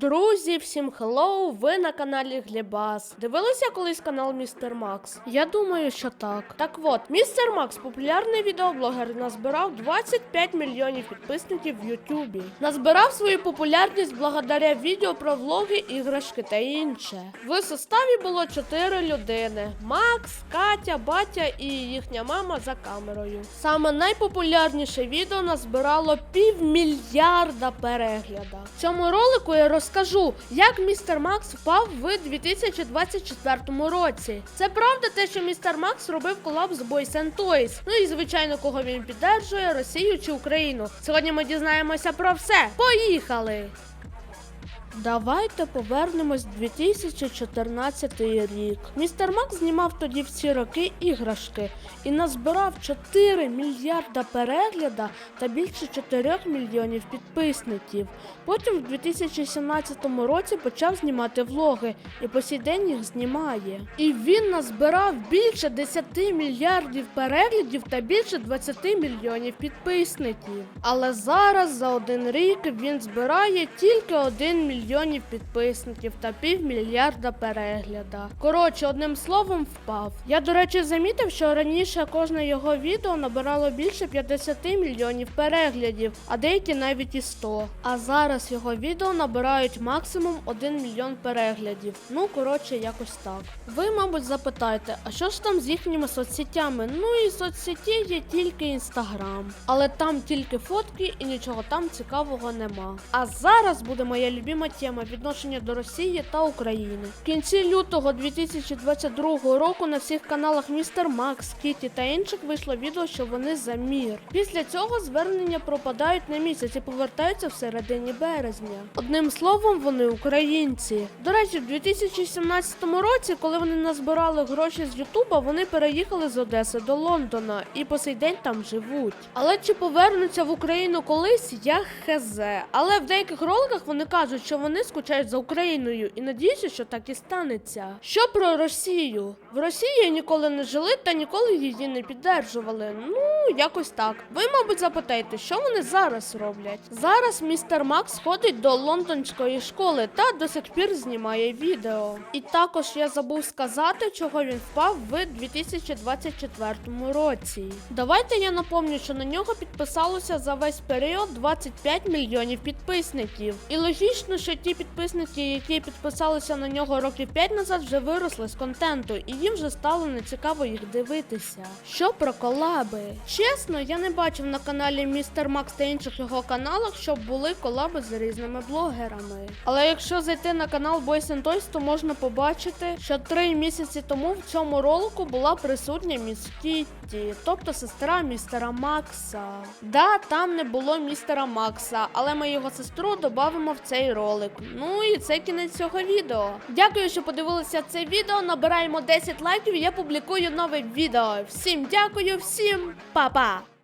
Друзі, всім хеллоу! Ви на каналі Глібас. Дивилися колись канал Містер Макс? Я думаю, що так. Так от, Містер Макс, популярний відеоблогер, назбирав 25 мільйонів підписників в Ютубі. Назбирав свою популярність благодаря відео про влоги, іграшки та інше. В составі було 4 людини: Макс, Катя, Батя і їхня мама за камерою. Саме найпопулярніше відео назбирало півмільярда перегляда. В цьому ролику я розкажу, як містер Макс впав в 2024 році. Це правда, те, що містер Макс робив колаб з Boys and Toys. Ну і звичайно, кого він піддержує, Росію чи Україну. Сьогодні ми дізнаємося про все. Поїхали! Давайте повернемось в 2014 рік. Містер Макс знімав тоді в ці роки іграшки і назбирав 4 мільярда перегляда та більше 4 мільйонів підписників. Потім в 2017 році почав знімати влоги і по сей день їх знімає. І він назбирав більше 10 мільярдів переглядів та більше 20 мільйонів підписників. Але зараз за один рік він збирає тільки 1 мільйонів підписників та півмільярда перегляда. Коротше, одним словом, впав. Я, до речі, замітив, що раніше кожне його відео набирало більше 50 мільйонів переглядів, а деякі навіть і 100. А зараз його відео набирають максимум 1 мільйон переглядів. Ну, коротше, якось так. Ви, мабуть, запитаєте, а що ж там з їхніми соцсетями? Ну і соцсеті є тільки інстаграм, але там тільки фотки і нічого там цікавого нема. А зараз буде моя любима тема відношення до Росії та України. В кінці лютого 2022 року на всіх каналах Містер Макс, Кіті та інших вийшло відео, що вони за мір. Після цього звернення пропадають на місяць і повертаються в середині березня. Одним словом, вони українці. До речі, в 2017 році, коли вони назбирали гроші з Ютуба, вони переїхали з Одеси до Лондона і по сей день там живуть. Але чи повернуться в Україну колись, я хз. Але в деяких роликах вони кажуть, що вони скучають за Україною і надіюся, що так і станеться. Що про Росію? В Росії ніколи не жили та ніколи її не піддержували. Ну, якось так. Ви, мабуть, запитаєте, що вони зараз роблять? Зараз містер Макс ходить до лондонської школи та до сих пір знімає відео. І також я забув сказати, чого він впав в 2024 році. Давайте я напомню, що на нього підписалося за весь період 25 мільйонів підписників. І логічно, що ті підписники, які підписалися на нього років 5 назад, вже виросли з контенту, і їм вже стало нецікаво їх дивитися. Що про колаби? Чесно, я не бачив на каналі Містер Макс та інших його каналах, щоб були колаби з різними блогерами. Але якщо зайти на канал Boys and Toys, то можна побачити, що три місяці тому в цьому ролику була присутня міс Кітті, тобто сестра містера Макса. Да, там не було містера Макса, але ми його сестру додамо в цей ролик. Ну і це кінець цього відео. Дякую, що подивилися це відео. Набираємо 10 лайків. Я публікую нове відео. Всім дякую, всім па-па!